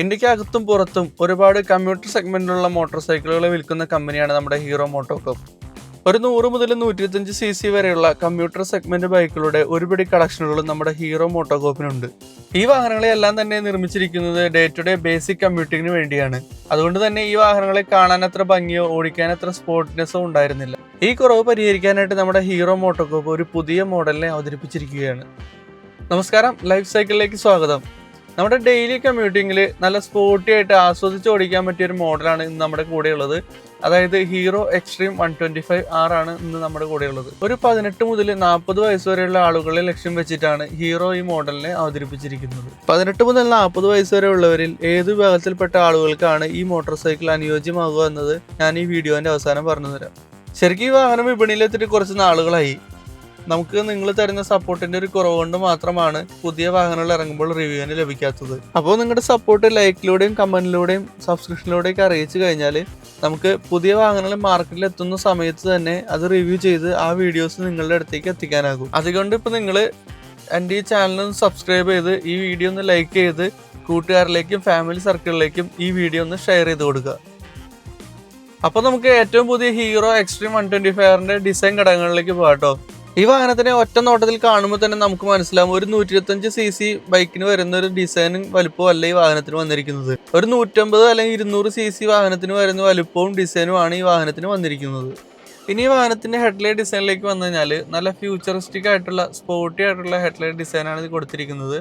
ഇന്ത്യയ്ക്ക് അകത്തും പുറത്തും ഒരുപാട് കമ്മ്യൂട്ടർ സെഗ്മെന്റിലുള്ള മോട്ടോർ സൈക്കിളുകൾ വിൽക്കുന്ന കമ്പനിയാണ് നമ്മുടെ ഹീറോ മോട്ടോകോപ്പ് ഒരു നൂറ് മുതൽ നൂറ്റി ഇരുപത്തഞ്ച് സി സി വരെയുള്ള കമ്പ്യൂട്ടർ സെഗ്മെന്റ് ബൈക്കുകളുടെ ഒരുപിടി കളക്ഷനുകളും നമ്മുടെ ഹീറോ മോട്ടോകോപ്പിനുണ്ട് ഈ വാഹനങ്ങളെല്ലാം തന്നെ നിർമ്മിച്ചിരിക്കുന്നത് ഡേ ടു ഡേ ബേസിക് കമ്മ്യൂട്ടിങ്ങിന് വേണ്ടിയാണ്. അതുകൊണ്ട് തന്നെ ഈ വാഹനങ്ങളെ കാണാൻ അത്ര ഭംഗിയോ ഓടിക്കാൻ അത്ര സ്പോർട്ട്നെസ്സോ ഉണ്ടായിരുന്നില്ല. ഈ കുറവ് പരിഹരിക്കാനായിട്ട് നമ്മുടെ ഹീറോ മോട്ടോകോപ്പ് ഒരു പുതിയ മോഡലിനെ അവതരിപ്പിച്ചിരിക്കുകയാണ്. നമസ്കാരം. ലൈഫ് സൈക്കിളിലേക്ക് സ്വാഗതം. നമ്മുടെ ഡെയിലി കമ്മ്യൂട്ടിങ്ങിൽ നല്ല സ്പോർട്ടി ആയിട്ട് ആസ്വദിച്ച് ഓടിക്കാൻ പറ്റിയ ഒരു മോഡലാണ് ഇന്ന് നമ്മുടെ കൂടെയുള്ളത്. അതായത് Hero Xtreme one twenty five R ആണ് ഇന്ന് നമ്മുടെ കൂടെയുള്ളത്. ഒരു പതിനെട്ട് മുതൽ നാൽപ്പത് വയസ്സ് വരെയുള്ള ആളുകളെ ലക്ഷ്യം വെച്ചിട്ടാണ് ഹീറോ ഈ മോഡലിനെ അവതരിപ്പിച്ചിരിക്കുന്നത്. പതിനെട്ട് മുതൽ നാൽപ്പത് വയസ്സ് വരെ ഉള്ളവരിൽ ഏത് വിഭാഗത്തിൽപ്പെട്ട ആളുകൾക്കാണ് ഈ മോട്ടോർ സൈക്കിൾ അനുയോജ്യമാകുക എന്നത് ഞാൻ ഈ വീഡിയോന്റെ അവസാനം പറഞ്ഞു തരാം. ശരിക്കും ഈ വാഹനം വിപണിയിലെത്തിയിട്ട് കുറച്ച് നാളുകളായി. നമുക്ക് നിങ്ങൾ തരുന്ന സപ്പോർട്ടിന്റെ ഒരു കുറവ് കൊണ്ട് മാത്രമാണ് പുതിയ വാഹനങ്ങൾ ഇറങ്ങുമ്പോൾ റിവ്യൂവിന് ലഭിക്കാത്തത്. അപ്പോൾ നിങ്ങളുടെ സപ്പോർട്ട് ലൈക്കിലൂടെയും കമന്റിലൂടെയും സബ്സ്ക്രിപ്ഷനിലൂടെയും ഒക്കെ അറിയിച്ചു കഴിഞ്ഞാൽ നമുക്ക് പുതിയ വാഹനങ്ങൾ മാർക്കറ്റിൽ എത്തുന്ന സമയത്ത് തന്നെ അത് റിവ്യൂ ചെയ്ത് ആ വീഡിയോസ് നിങ്ങളുടെ അടുത്തേക്ക് എത്തിക്കാനാകും. അതുകൊണ്ട് ഇപ്പോൾ നിങ്ങൾ എന്റെ ഈ ചാനൽ ഒന്ന് സബ്സ്ക്രൈബ് ചെയ്ത് ഈ വീഡിയോ ഒന്ന് ലൈക്ക് ചെയ്ത് കൂട്ടുകാരിലേക്കും ഫാമിലി സർക്കിളിലേക്കും ഈ വീഡിയോ ഒന്ന് ഷെയർ ചെയ്ത് കൊടുക്കുക. അപ്പോൾ നമുക്ക് ഏറ്റവും പുതിയ ഹീറോ എക്സ്ട്രീം വൺ ട്വന്റി ഫൈവറിന്റെ ഡിസൈൻ ഘടകങ്ങളിലേക്ക് പോകാട്ടോ ഈ വാഹനത്തിനെ ഒറ്റ നോട്ടത്തിൽ കാണുമ്പോൾ തന്നെ നമുക്ക് മനസ്സിലാവും ഒരു നൂറ്റി ഇരുപത്തഞ്ച് സി സി ബൈക്കിന് വരുന്ന ഒരു ഡിസൈനും വലുപ്പവും അല്ല ഈ വാഹനത്തിന് വന്നിരിക്കുന്നത്. ഒരു നൂറ്റമ്പത് അല്ലെങ്കിൽ ഇരുന്നൂറ് സി സി വാഹനത്തിന് വരുന്ന വലുപ്പവും ഡിസൈനുമാണ് ഈ വാഹനത്തിന് വന്നിരിക്കുന്നത്. ഇനി ഈ വാഹനത്തിന്റെ ഹെഡ്ലൈറ്റ് ഡിസൈനിലേക്ക് വന്നു കഴിഞ്ഞാൽ നല്ല ഫ്യൂച്ചറിസ്റ്റിക് ആയിട്ടുള്ള സ്പോർട്ടി ആയിട്ടുള്ള ഹെഡ്ലൈറ്റ് ഡിസൈനാണ് ഇത് കൊടുത്തിരിക്കുന്നത്.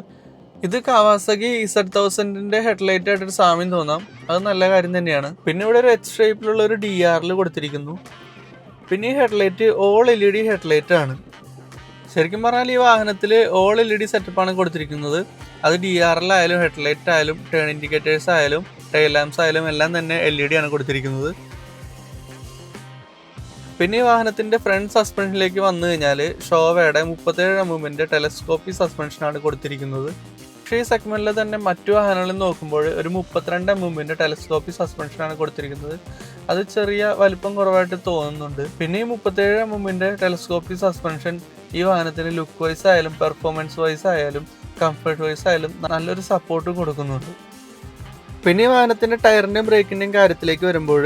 ഇത് കാവാസകി ഇസഡ് തൗസൻഡിന്റെ ഹെഡ്ലൈറ്റ് ആയിട്ടൊരു സാമ്യം തോന്നാം. അത് നല്ല കാര്യം തന്നെയാണ്. പിന്നെ ഇവിടെ ഒരു എച്ച് ഷേപ്പിലുള്ള ഒരു ഡി ആറിൽ കൊടുത്തിരിക്കുന്നു. പിന്നെ ഈ headlight all L E D headlight ആണ്. ശരിക്കും പറഞ്ഞാൽ ഈ വാഹനത്തിൽ ഓൾ എൽ ഇ ഡി സെറ്റപ്പാണ് കൊടുത്തിരിക്കുന്നത്. അത് ഡി ആർ എൽ ആയാലും ഹെഡ്ലൈറ്റ് ആയാലും ടേൺ ഇൻഡിക്കേറ്റേഴ്സ് ആയാലും ടൈൽ ലാംപ്സ് ആയാലും എല്ലാം തന്നെ എൽ ഇ ഡി ആണ് കൊടുത്തിരിക്കുന്നത്. പിന്നെ ഈ വാഹനത്തിന്റെ ഫ്രണ്ട് സസ്പെൻഷനിലേക്ക് വന്നു കഴിഞ്ഞാൽ ഷോവയുടെ മുപ്പത്തേഴ് എമ്മിന്റെ ടെലസ്കോപ്പി സസ്പെൻഷനാണ് കൊടുത്തിരിക്കുന്നത്. പക്ഷേ ഈ സെഗ്മെന്റിൽ തന്നെ മറ്റു വാഹനങ്ങളിൽ നോക്കുമ്പോൾ ഒരു മുപ്പത്തിരണ്ട് എമ്മിന്റെ ടെലസ്കോപ്പി സസ്പെൻഷനാണ് കൊടുത്തിരിക്കുന്നത്. അത് ചെറിയ വലിപ്പം കുറവായിട്ട് തോന്നുന്നുണ്ട്. പിന്നെ ഈ മുപ്പത്തേഴ് എമ്മിന്റെ ടെലസ്കോപ്പി സസ്പെൻഷൻ ഈ വാഹനത്തിന് ലുക്ക് വൈസ് ആയാലും പെർഫോമൻസ് വൈസ് ആയാലും കംഫർട്ട് വൈസ് ആയാലും നല്ലൊരു സപ്പോർട്ട് കൊടുക്കുന്നുണ്ട്. പിന്നെ ഈ വാഹനത്തിന്റെ ടയറിന്റെയും ബ്രേക്കിന്റെയും കാര്യത്തിലേക്ക് വരുമ്പോൾ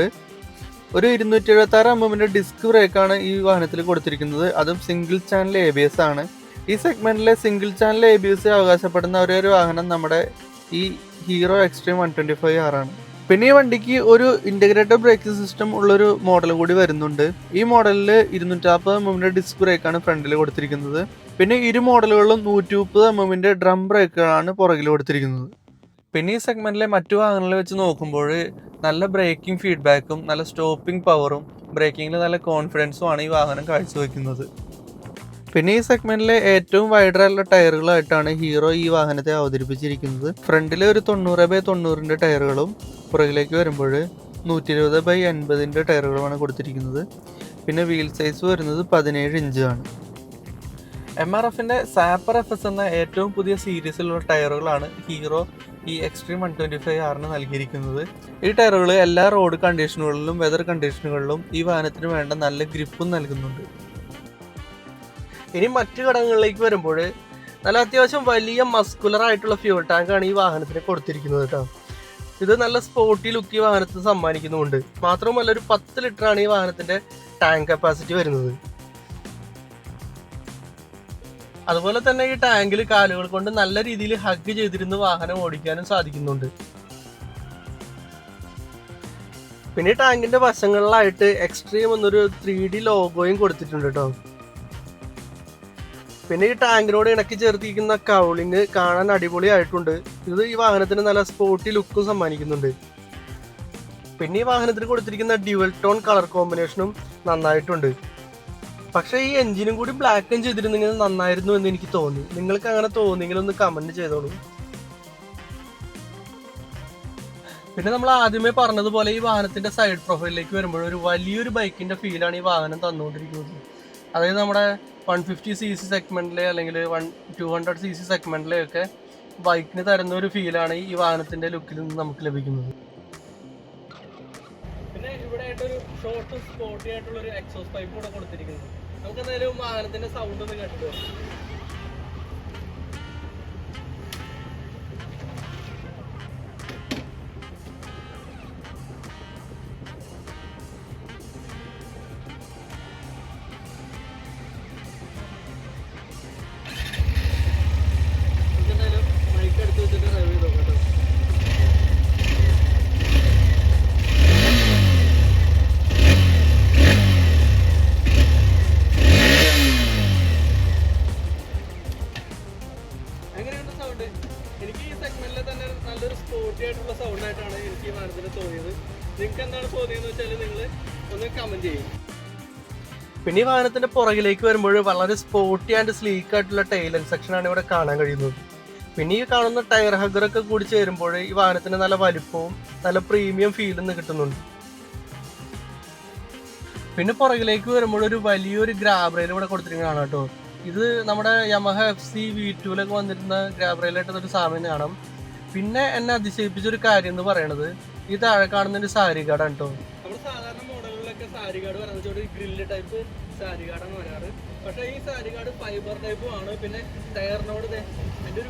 ഒരു ഇരുന്നൂറ്റി എഴുപത്തി ആറ് എമ്മിന്റെ ഡിസ്ക് ബ്രേക്കാണ് ഈ വാഹനത്തിൽ കൊടുത്തിരിക്കുന്നത്. അതും single channel A B S ആണ്. ഈ സെഗ്മെന്റിലെ single channel A B S അവകാശപ്പെടുന്ന ഒരേ ഒരു വാഹനം നമ്മുടെ ഈ Hero Xtreme one twenty five ആറാണ് പിന്നെ ഈ വണ്ടിക്ക് ഒരു ഇന്റഗ്രേറ്റഡ് ബ്രേക്കിംഗ് സിസ്റ്റം ഉള്ളൊരു മോഡൽ കൂടി വരുന്നുണ്ട്. ഈ മോഡലിൽ ഇരുന്നൂറ്റാപ്പത് എം എമ്മിന്റെ ഡിസ്ക് ബ്രേക്കാണ് ഫ്രണ്ടിൽ കൊടുത്തിരിക്കുന്നത്. പിന്നെ ഇരു മോഡലുകളിലും നൂറ്റി മുപ്പത് എം എമ്മിന്റെ ഡ്രം ബ്രേക്കുകളാണ് പുറകിൽ കൊടുത്തിരിക്കുന്നത്. പിന്നെ ഈ സെഗ്മെന്റിലെ മറ്റു വാഹനങ്ങളിൽ വെച്ച് നോക്കുമ്പോൾ നല്ല ബ്രേക്കിംഗ് ഫീഡ്ബാക്കും നല്ല സ്റ്റോപ്പിംഗ് പവറും ബ്രേക്കിങ്ങിൽ നല്ല കോൺഫിഡൻസുമാണ് ഈ വാഹനം കാഴ്ചവെക്കുന്നത്. പിന്നെ ഈ സെഗ്മെന്റിലെ ഏറ്റവും വൈഡറായിട്ടുള്ള ടയറുകളായിട്ടാണ് ഹീറോ ഈ വാഹനത്തെ അവതരിപ്പിച്ചിരിക്കുന്നത്. ഫ്രണ്ടിലെ ഒരു തൊണ്ണൂറ് ബൈ തൊണ്ണൂറിന്റെ ടയറുകളും പുറകിലേക്ക് വരുമ്പോൾ നൂറ്റി ഇരുപത് ബൈ എൺപതിന്റെ ടയറുകളുമാണ് കൊടുത്തിരിക്കുന്നത്. പിന്നെ വീൽ സൈസ് വരുന്നത് പതിനേഴ് ഇഞ്ചാണ് എം ആർ എഫിന്റെ സാപ്പർ എഫ് എസ് എന്ന ഏറ്റവും പുതിയ സീരീസിലുള്ള ടയറുകളാണ് ഹീറോ ഈ എക്സ്ട്രീം വൺ ട്വന്റി ഫൈവ് ആറിന് നൽകിയിരിക്കുന്നത്. ഈ ടയറുകൾ എല്ലാ റോഡ് കണ്ടീഷനുകളിലും വെതർ കണ്ടീഷനുകളിലും ഈ വാഹനത്തിന് വേണ്ട നല്ല ഗ്രിപ്പും നൽകുന്നുണ്ട്. ഇനി മറ്റു ഘടകങ്ങളിലേക്ക് വരുമ്പോൾ നല്ല അത്യാവശ്യം വലിയ മസ്കുലർ ആയിട്ടുള്ള ഫ്യൂൾ ടാങ്കാണ് ഈ വാഹനത്തിന് കൊടുത്തിരിക്കുന്നത് കേട്ടോ. ഇത് നല്ല സ്പോർട്ടി ലുക്ക് ഈ വാഹനത്തിന് സമ്മാനിക്കുന്നുമുണ്ട്. മാത്രവുമല്ല ഒരു പത്ത് ലിറ്റർ ആണ് ഈ വാഹനത്തിന്റെ ടാങ്ക് കപ്പാസിറ്റി വരുന്നത്. അതുപോലെ തന്നെ ഈ ടാങ്കിൽ കാലുകൾ കൊണ്ട് നല്ല രീതിയിൽ ഹഗ് ചെയ്തിരുന്ന് വാഹനം ഓടിക്കാനും സാധിക്കുന്നുണ്ട്. പിന്നെ ടാങ്കിന്റെ വശങ്ങളിലായിട്ട് എക്സ്ട്രീം എന്നൊരു ത്രീ ഡി ലോഗോയും കൊടുത്തിട്ടുണ്ട് കേട്ടോ പിന്നെ ഈ ടാങ്കിനോട് ഇണക്കി ചേർത്തിരിക്കുന്ന കൗളിങ് കാണാൻ അടിപൊളിയായിട്ടുണ്ട്. ഇത് ഈ വാഹനത്തിന് നല്ല സ്പോർട്ടി ലുക്കും സമ്മാനിക്കുന്നുണ്ട്. പിന്നെ ഈ വാഹനത്തിന് കൊടുത്തിരിക്കുന്ന ഡ്യുവൽ ടോൺ കളർ കോമ്പിനേഷനും നന്നായിട്ടുണ്ട്. പക്ഷേ ഈ എഞ്ചിനും കൂടി ബ്ലാക്കും ചെയ്തിരുന്നെങ്കിൽ നന്നായിരുന്നു എന്ന് എനിക്ക് തോന്നി. നിങ്ങൾക്ക് അങ്ങനെ തോന്നിയെങ്കിൽ ഒന്ന് കമന്റ് ചെയ്തോളൂ. പിന്നെ നമ്മൾ ആദ്യമേ പറഞ്ഞതുപോലെ ഈ വാഹനത്തിന്റെ സൈഡ് പ്രൊഫൈലിലേക്ക് വരുമ്പോൾ ഒരു വലിയൊരു ബൈക്കിന്റെ ഫീലാണ് ഈ വാഹനം തന്നുകൊണ്ടിരിക്കുന്നത്. അതായത് നമ്മുടെ വൺ ഫിഫ്റ്റി സി സി സെഗ്മെന്റിലെ അല്ലെങ്കിൽ one two hundred C C സെഗ്മെന്റിലെയൊക്കെ ബൈക്കിന് തരുന്ന ഒരു ഫീലാണ് ഈ വാഹനത്തിന്റെ ലുക്കിൽ നിന്ന് നമുക്ക് ലഭിക്കുന്നത്. പിന്നെ ഇവിടെ ആയിട്ടൊരു ഷോർട്ട് സ്പോട്ടി ആയിട്ടുള്ള ഒരു എക്സോസ് പൈപ്പ് കൂടെ കൊടുത്തിരിക്കുന്നത് നമുക്ക് എന്തായാലും വാഹനത്തിന്റെ സൗണ്ട് ഒന്ന് കേട്ടിട്ട് നല്ലൊരു സ്പോർട്ടി ആയിട്ടുള്ള സൗണ്ട് ആയിട്ടാണ് എനിക്ക് ഈ വാഹനത്തിന് തോന്നിയത്. നിങ്ങൾക്ക് എന്താണ് തോന്നിയെന്ന് വെച്ചാൽ നിങ്ങൾ ഒന്ന് കമന്റ് ചെയ്യും. പിന്നെ ഈ വാഹനത്തിന്റെ പുറകിലേക്ക് വരുമ്പോൾ വളരെ സ്പോർട്ടി ആൻഡ് സ്ലീക്ക് ആയിട്ടുള്ള ടൈലൻ സെക്ഷൻ ആണ് ഇവിടെ കാണാൻ കഴിയുന്നത്. പിന്നെ ഈ കാണുന്ന ടയർ ഹഗറൊക്കെ കൂടി ചേരുമ്പോൾ ഈ വാഹനത്തിന് നല്ല വലിപ്പവും നല്ല പ്രീമിയം ഫീലും കിട്ടുന്നുണ്ട്. പിന്നെ പുറകിലേക്ക് വരുമ്പോൾ ഒരു വലിയൊരു ഗ്രാബ്രയിൽ ഇവിടെ കൊടുത്തിരിക്കുന്നതാണ് കേട്ടോ. ഇത് നമ്മുടെ യമഹ എഫ് സി വി ടുവിലൊക്കെ വന്നിരുന്ന ഗ്രാബ് റെയിലായിട്ട് ഒരു സാമ്യം കാണാം. പിന്നെ എന്നെ അതിശയിപ്പിച്ച ഒരു കാര്യം എന്ന് പറയണത് ഈ താഴെ കാണുന്ന ഒരു സാരി കട കേട്ടോ നമ്മൾ സാധാരണ സാരി ടൈപ്പ് സാരി വരാറ്. ഈ സാരി ഫൈബർ ആണ്. പിന്നെ ടയറിനോട് ഒരു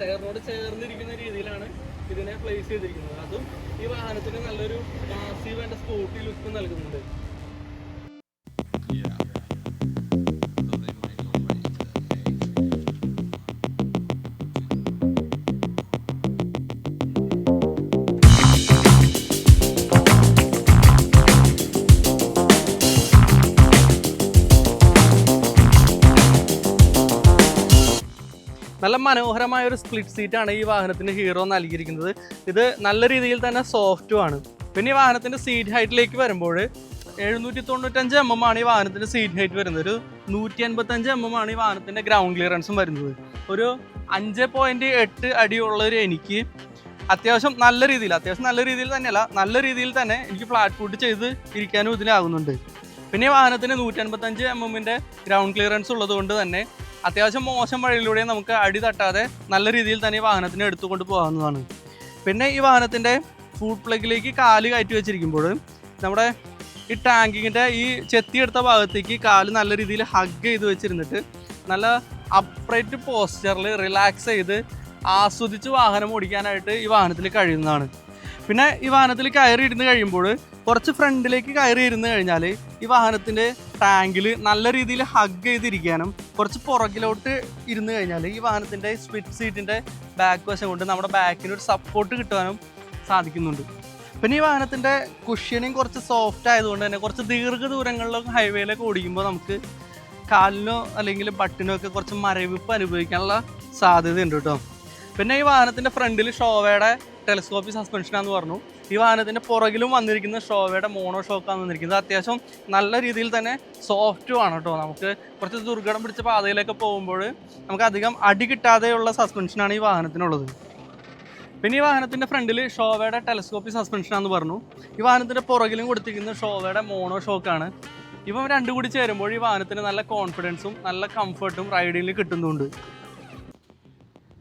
ടയറിനോട് ചേർന്നിരിക്കുന്ന രീതിയിലാണ് ഇതിനെ പ്ലേസ് ചെയ്തിരിക്കുന്നത്. അതും ഈ വാഹനത്തിന് നല്ലൊരു മാസീവ് ആൻഡ് സ്പോർട്ടി ലുക്ക് നൽകുന്നുണ്ട്. നല്ല മനോഹരമായ ഒരു സ്പ്ലിറ്റ് സീറ്റാണ് ഈ വാഹനത്തിന് ഹീറോ നൽകിയിരിക്കുന്നത്. ഇത് നല്ല രീതിയിൽ തന്നെ സോഫ്റ്റും ആണ്. പിന്നെ ഈ വാഹനത്തിന്റെ സീറ്റ് ഹൈറ്റിലേക്ക് വരുമ്പോൾ എഴുന്നൂറ്റി തൊണ്ണൂറ്റഞ്ച് എം എം ആണ് ഈ വാഹനത്തിന്റെ സീറ്റ് ഹൈറ്റ് വരുന്നത്. ഒരു നൂറ്റി അൻപത്തഞ്ച് എം എം ആണ് ഈ വാഹനത്തിന്റെ ഗ്രൗണ്ട് ക്ലിയറൻസും വരുന്നത്. ഒരു അഞ്ച് പോയിന്റ് എട്ട് അടിയുള്ള ഒരു എനിക്ക് അത്യാവശ്യം നല്ല രീതിയിൽ അത്യാവശ്യം നല്ല രീതിയിൽ തന്നെയല്ല നല്ല രീതിയിൽ തന്നെ എനിക്ക് ഫ്ലാറ്റ് ഫുഡ് ചെയ്ത് ഇരിക്കാനും ഇതിലാകുന്നുണ്ട്. പിന്നെ വാഹനത്തിന് നൂറ്റി അൻപത്തഞ്ച് എം എമ്മിന്റെ ഗ്രൗണ്ട് ക്ലിയറൻസ് ഉള്ളതുകൊണ്ട് തന്നെ അത്യാവശ്യം മോശം വഴിയിലൂടെ നമുക്ക് അടി തട്ടാതെ നല്ല രീതിയിൽ തന്നെ ഈ വാഹനത്തിന് എടുത്തുകൊണ്ട് പോകാവുന്നതാണ്. പിന്നെ ഈ വാഹനത്തിന്റെ ഫുഡ് പ്ലഗിലേക്ക് കാൽ കയറ്റി വെച്ചിരിക്കുമ്പോൾ നമ്മുടെ ഈ ടാങ്കിങ്ങിന്റെ ഈ ചെത്തിയെടുത്ത ഭാഗത്തേക്ക് കാൽ നല്ല രീതിയിൽ ഹഗ് ചെയ്ത് വെച്ചിരുന്നിട്ട് നല്ല അപ്രൈറ്റ് പോസ്റ്ററിൽ റിലാക്സ് ചെയ്ത് ആസ്വദിച്ച് വാഹനം ഓടിക്കാനായിട്ട് ഈ വാഹനത്തിൽ കഴിയുന്നതാണ്. പിന്നെ ഈ വാഹനത്തിൽ കയറി ഇരുന്ന് കഴിയുമ്പോൾ കുറച്ച് ഫ്രണ്ടിലേക്ക് കയറി ഇരുന്ന് കഴിഞ്ഞാൽ ഈ വാഹനത്തിന്റെ ടാങ്കിൽ നല്ല രീതിയിൽ ഹഗ് ചെയ്തിരിക്കാനും കുറച്ച് പുറകിലോട്ട് ഇരുന്ന് കഴിഞ്ഞാൽ ഈ വാഹനത്തിന്റെ സ്പിറ്റ് സീറ്റിന്റെ ബാക്ക് വശം കൊണ്ട് നമ്മുടെ ബാക്കിന് ഒരു സപ്പോർട്ട് കിട്ടുവാനും സാധിക്കുന്നുണ്ട്. പിന്നെ ഈ വാഹനത്തിന്റെ കുഷ്യനിങ് കുറച്ച് സോഫ്റ്റ് ആയതുകൊണ്ട് തന്നെ കുറച്ച് ദീർഘദൂരങ്ങളിലൊക്കെ ഹൈവേയിലൊക്കെ ഓടിക്കുമ്പോൾ നമുക്ക് കാലിനോ അല്ലെങ്കിൽ ബട്ടിനോ ഒക്കെ കുറച്ച് മരവിപ്പ് അനുഭവിക്കാനുള്ള സാധ്യതയുണ്ട് കേട്ടോ. പിന്നെ ഈ വാഹനത്തിന്റെ ഫ്രണ്ടിൽ ഷോവയുടെ ടെലിസ്കോപ്പി സസ്പെൻഷനാന്ന് പറഞ്ഞു. ഈ വാഹനത്തിന്റെ പുറകിലും വന്നിരിക്കുന്ന ഷോവയുടെ മോണോ ഷോക്കാണ് വന്നിരിക്കുന്നത്. അത്യാവശ്യം നല്ല രീതിയിൽ തന്നെ സോഫ്റ്റും ആണ് കേട്ടോ. നമുക്ക് കുറച്ച് ദുർഘടം പിടിച്ച പാതയിലൊക്കെ പോകുമ്പോൾ നമുക്ക് അധികം അടി കിട്ടാതെയുള്ള സസ്പെൻഷനാണ് ഈ വാഹനത്തിനുള്ളത്. പിന്നെ ഈ വാഹനത്തിന്റെ ഫ്രണ്ടിൽ ഷോവയുടെ ടെലസ്കോപ്പി സസ്പെൻഷനാന്ന് പറഞ്ഞു. ഈ വാഹനത്തിന്റെ പുറകിലും കൊടുത്തിരിക്കുന്ന ഷോവയുടെ മോണോ ഷോക്കാണ്. ഇപ്പം രണ്ടും കൂടി ചേരുമ്പോൾ ഈ വാഹനത്തിന് നല്ല കോൺഫിഡൻസും നല്ല കംഫർട്ടും റൈഡിങ്ങിൽ കിട്ടുന്നുണ്ട്.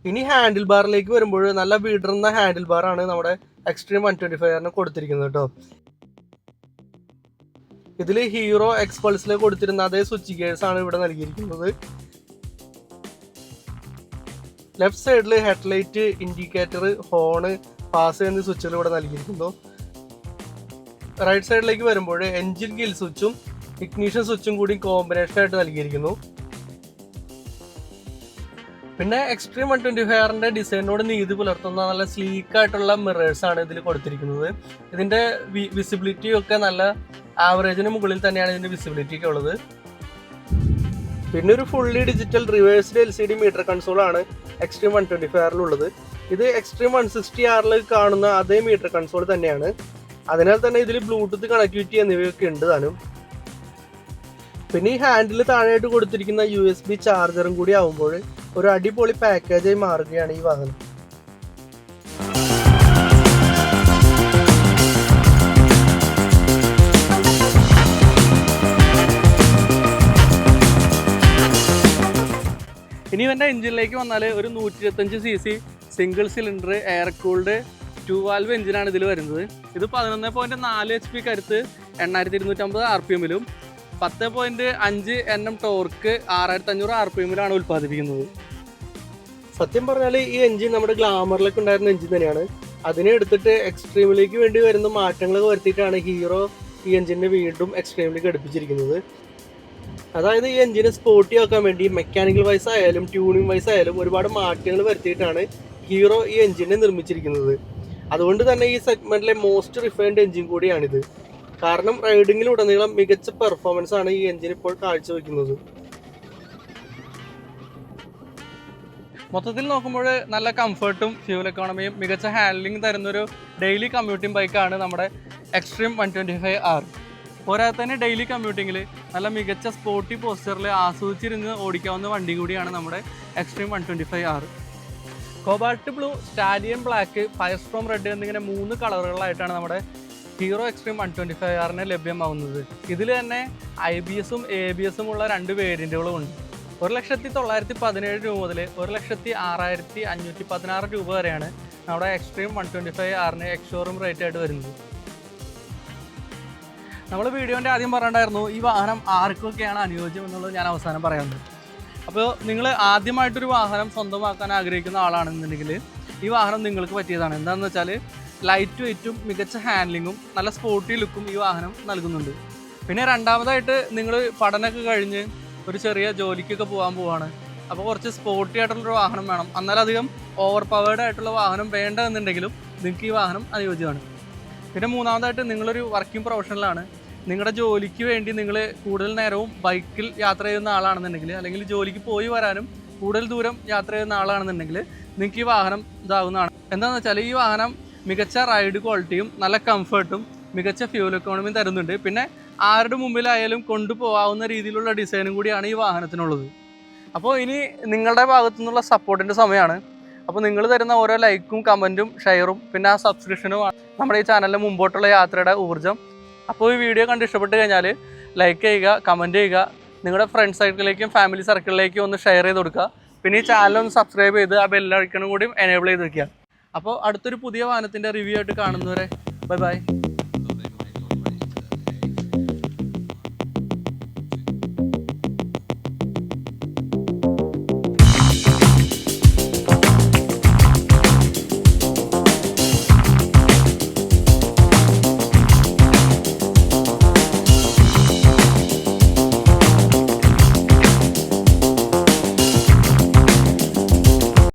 ഇനി ഹാൻഡിൽ ബാറിലേക്ക് വരുമ്പോൾ നല്ല വിടർന്ന ഹാൻഡിൽ ബാറാണ് നമ്മുടെ എക്സ്ട്രീം വൺ ട്വന്റി ഫൈവറിന് കൊടുത്തിരിക്കുന്നത് കേട്ടോ ഇതിൽ ഹീറോ എക്സ്പൾസിൽ കൊടുത്തിരുന്ന അതേ സ്വിച്ച് ഗിയേഴ്സ് ആണ് ഇവിടെ നൽകിയിരിക്കുന്നത്. ലെഫ്റ്റ് സൈഡിൽ ഹെഡ്ലൈറ്റ് ഇൻഡിക്കേറ്റർ ഹോണ് പാസ് എന്നീ സ്വിച്ചുകൾ ഇവിടെ നൽകിയിരിക്കുന്നു. റൈറ്റ് സൈഡിലേക്ക് വരുമ്പോൾ എൻജിൻ ഗിൽ സ്വിച്ചും ഇഗ്നീഷൻ സ്വിച്ചും കൂടി കോമ്പിനേഷൻ ആയിട്ട് നൽകിയിരിക്കുന്നു. പിന്നെ എക്സ്ട്രീം വൺ ട്വന്റി ഫൈവറിന്റെ ഡിസൈനോട് നീതി പുലർത്തുന്ന നല്ല സ്ലീക്ക് ആയിട്ടുള്ള മിറേഴ്സ് ആണ് ഇതിൽ കൊടുത്തിരിക്കുന്നത്. ഇതിന്റെ വിസിബിലിറ്റി ഒക്കെ നല്ല ആവറേജിന് മുകളിൽ തന്നെയാണ് ഇതിന്റെ വിസിബിലിറ്റി ഒക്കെ ഉള്ളത്. പിന്നെ ഒരു fully digital reversed L C D meter console ആണ് എക്സ്ട്രീം വൺ ട്വന്റി ഫയറിലുള്ളത് ഇത് എക്സ്ട്രീം വൺ സിക്സ്റ്റി ആറിൽ കാണുന്ന അതേ മീറ്റർ കൺസോൾ തന്നെയാണ്. അതിനാൽ തന്നെ ഇതിൽ ബ്ലൂടൂത്ത് കണക്ടിവിറ്റി എന്നിവയൊക്കെ ഉണ്ട് താനും. പിന്നെ ഈ ഹാൻഡിൽ താഴെയായിട്ട് കൊടുത്തിരിക്കുന്ന യു എസ് ബി ചാർജറും കൂടി ആവുമ്പോൾ ഒരു അടിപൊളി പാക്കേജായി മാറുകയാണ് ഈ വാഹനം. ഇനി ഇവന്റെ എഞ്ചിനിലേക്ക് വന്നാൽ ഒരു നൂറ്റി ഇരുപത്തഞ്ച് C C single cylinder air cooled two valve എഞ്ചിനാണ് ഇതിൽ വരുന്നത്. ഇത് പതിനൊന്ന് പോയിന്റ് നാല് എച്ച് പി കരുത്ത് എണ്ണായിരത്തി ഇരുന്നൂറ്റമ്പത് ആർ പി എമ്മിലും പത്ത് പോയിന്റ് അഞ്ച് എൻ എം ടോർക്ക് ആറായിരത്തി അഞ്ഞൂറ് ആർ പി എമ്മിലാണ് ഉൽപ്പാദിപ്പിക്കുന്നത്. സത്യം പറഞ്ഞാൽ ഈ എഞ്ചിൻ നമ്മുടെ ഗ്ലാമറിലൊക്കെ ഉണ്ടായിരുന്ന എഞ്ചിൻ തന്നെയാണ്. അതിനെ എടുത്തിട്ട് എക്സ്ട്രീമിലേക്ക് വേണ്ടി വരുന്ന മാറ്റങ്ങളൊക്കെ വരുത്തിയിട്ടാണ് ഹീറോ ഈ എഞ്ചിനെ വീണ്ടും എക്സ്ട്രീമിലേക്ക് അടുപ്പിച്ചിരിക്കുന്നത്. അതായത് ഈ എഞ്ചിനെ സ്പോർട്ടി ആക്കാൻ വേണ്ടി മെക്കാനിക്കൽ വൈസ് ആയാലും ട്യൂണിങ് വൈസ് ആയാലും ഒരുപാട് മാറ്റങ്ങൾ വരുത്തിയിട്ടാണ് ഹീറോ ഈ എഞ്ചിനെ നിർമ്മിച്ചിരിക്കുന്നത്. അതുകൊണ്ട് തന്നെ ഈ സെഗ്മെന്റിലെ മോസ്റ്റ് റിഫൈൻഡ് എഞ്ചിൻ കൂടിയാണിത്. കാരണം റൈഡിങ്ങിലുടനീളം മികച്ച പെർഫോമൻസ് ആണ് ഈ എഞ്ചിൻ ഇപ്പോൾ കാഴ്ചവെക്കുന്നത്. മൊത്തത്തിൽ നോക്കുമ്പോൾ നല്ല കംഫർട്ടും ഫ്യൂൽ എക്കോണമിയും മികച്ച ഹാൻഡ്ലിംഗ് തരുന്നൊരു ഡെയിലി കമ്മ്യൂട്ടിംഗ് ബൈക്കാണ് നമ്മുടെ Xtreme one twenty five R പോരാതെ തന്നെ ഡെയിലി കമ്മ്യൂട്ടിങ്ങിൽ നല്ല മികച്ച സ്പോർട്ടി പോസ്റ്ററിൽ ആസ്വദിച്ചിരുന്ന് ഓടിക്കാവുന്ന വണ്ടി കൂടിയാണ് നമ്മുടെ Xtreme one twenty five R cobalt blue stallion black fire storm red എന്നിങ്ങനെ മൂന്ന് കളറുകളിലായിട്ടാണ് നമ്മുടെ Hero Xtreme one twenty five ആറിന് ലഭ്യമാവുന്നത്. ഇതിൽ തന്നെ ഐ ബി എസും എ ബി എസും ഉള്ള രണ്ട് വേരിയന്റുകളും ഉണ്ട്. ഒരു ലക്ഷത്തി തൊള്ളായിരത്തി പതിനേഴ് രൂപ മുതൽ ഒരു ലക്ഷത്തി ആറായിരത്തി അഞ്ഞൂറ്റി പതിനാറ് രൂപ വരെയാണ് നമ്മുടെ എക്സ്ട്രീം വൺ ട്വന്റി ഫൈവ് ആറിന് എക്സ്ഷോറൂം റേറ്റ് ആയിട്ട് വരുന്നത്. നമ്മൾ വീഡിയോന്റെ ആദ്യം പറയണ്ടായിരുന്നു ഈ വാഹനം ആർക്കൊക്കെയാണ് അനുയോജ്യം എന്നുള്ളത് ഞാൻ അവസാനം പറയുന്നത് അപ്പോൾ നിങ്ങൾ ആദ്യമായിട്ടൊരു വാഹനം സ്വന്തമാക്കാൻ ആഗ്രഹിക്കുന്ന ആളാണെന്നുണ്ടെങ്കിൽ ഈ വാഹനം നിങ്ങൾക്ക് പറ്റിയതാണ്. എന്താണെന്ന് വെച്ചാൽ ലൈറ്റ് വെയ്റ്റും മികച്ച ഹാൻഡ്ലിങ്ങും നല്ല സ്പോർട്ടി ലുക്കും ഈ വാഹനം നൽകുന്നുണ്ട്. പിന്നെ രണ്ടാമതായിട്ട് നിങ്ങൾ പഠനമൊക്കെ കഴിഞ്ഞ് ഒരു ചെറിയ ജോലിക്കൊക്കെ പോകാൻ പോവാണ്. അപ്പോൾ കുറച്ച് സ്പോർട്ടി ആയിട്ടുള്ളൊരു വാഹനം വേണം. എന്നാലധികം ഓവർ പവേർഡ് ആയിട്ടുള്ള വാഹനം വേണ്ട എന്നുണ്ടെങ്കിലും നിങ്ങൾക്ക് ഈ വാഹനം അനുയോജ്യമാണ്. പിന്നെ മൂന്നാമതായിട്ട് നിങ്ങളൊരു വർക്കിംഗ് പ്രൊഫഷണലാണ് നിങ്ങളുടെ ജോലിക്ക് വേണ്ടി നിങ്ങൾ കൂടുതൽ നേരവും ബൈക്കിൽ യാത്ര ചെയ്യുന്ന ആളാണെന്നുണ്ടെങ്കിൽ അല്ലെങ്കിൽ ജോലിക്ക് പോയി വരാനും കൂടുതൽ ദൂരം യാത്ര ചെയ്യുന്ന ആളാണെന്നുണ്ടെങ്കിൽ നിങ്ങൾക്ക് ഈ വാഹനം ഇതാകുന്നതാണ് എന്താണെന്ന് വെച്ചാൽ ഈ വാഹനം മികച്ച റൈഡ് ക്വാളിറ്റിയും നല്ല കംഫർട്ടും മികച്ച ഫ്യൂൽ എക്കോണമിയും തരുന്നുണ്ട്. പിന്നെ ആരുടെ മുമ്പിലായാലും കൊണ്ടുപോകാവുന്ന രീതിയിലുള്ള ഡിസൈനും കൂടിയാണ് ഈ വാഹനത്തിനുള്ളത്. അപ്പോൾ ഇനി നിങ്ങളുടെ ഭാഗത്തു നിന്നുള്ള സപ്പോർട്ടിന്റെ സമയമാണ്. അപ്പോൾ നിങ്ങൾ തരുന്ന ഓരോ ലൈക്കും കമന്റും ഷെയറും പിന്നെ ആ സബ്സ്ക്രിപ്ഷനുമാണ് നമ്മുടെ ഈ ചാനലിന്റെ മുമ്പോട്ടുള്ള യാത്രയുടെ ഊർജം. അപ്പോൾ ഈ വീഡിയോ കണ്ട് ഇഷ്ടപ്പെട്ട് കഴിഞ്ഞാൽ ലൈക്ക് ചെയ്യുക കമന്റ് ചെയ്യുക നിങ്ങളുടെ ഫ്രണ്ട് സർക്കിളിലേക്കും ഫാമിലി സർക്കിളിലേക്കും ഒന്ന് ഷെയർ ചെയ്ത് കൊടുക്കുക. പിന്നെ ഈ ചാനൽ ഒന്ന് സബ്സ്ക്രൈബ് ചെയ്ത് ആ ബെല്ലടിക്കണം കൂടി എനേബിൾ ചെയ്ത് വെക്കുക. അപ്പോൾ അടുത്തൊരു പുതിയ വാഹനത്തിന്റെ റിവ്യൂ ആയിട്ട് കാണുന്നവരെ ബൈ ബൈ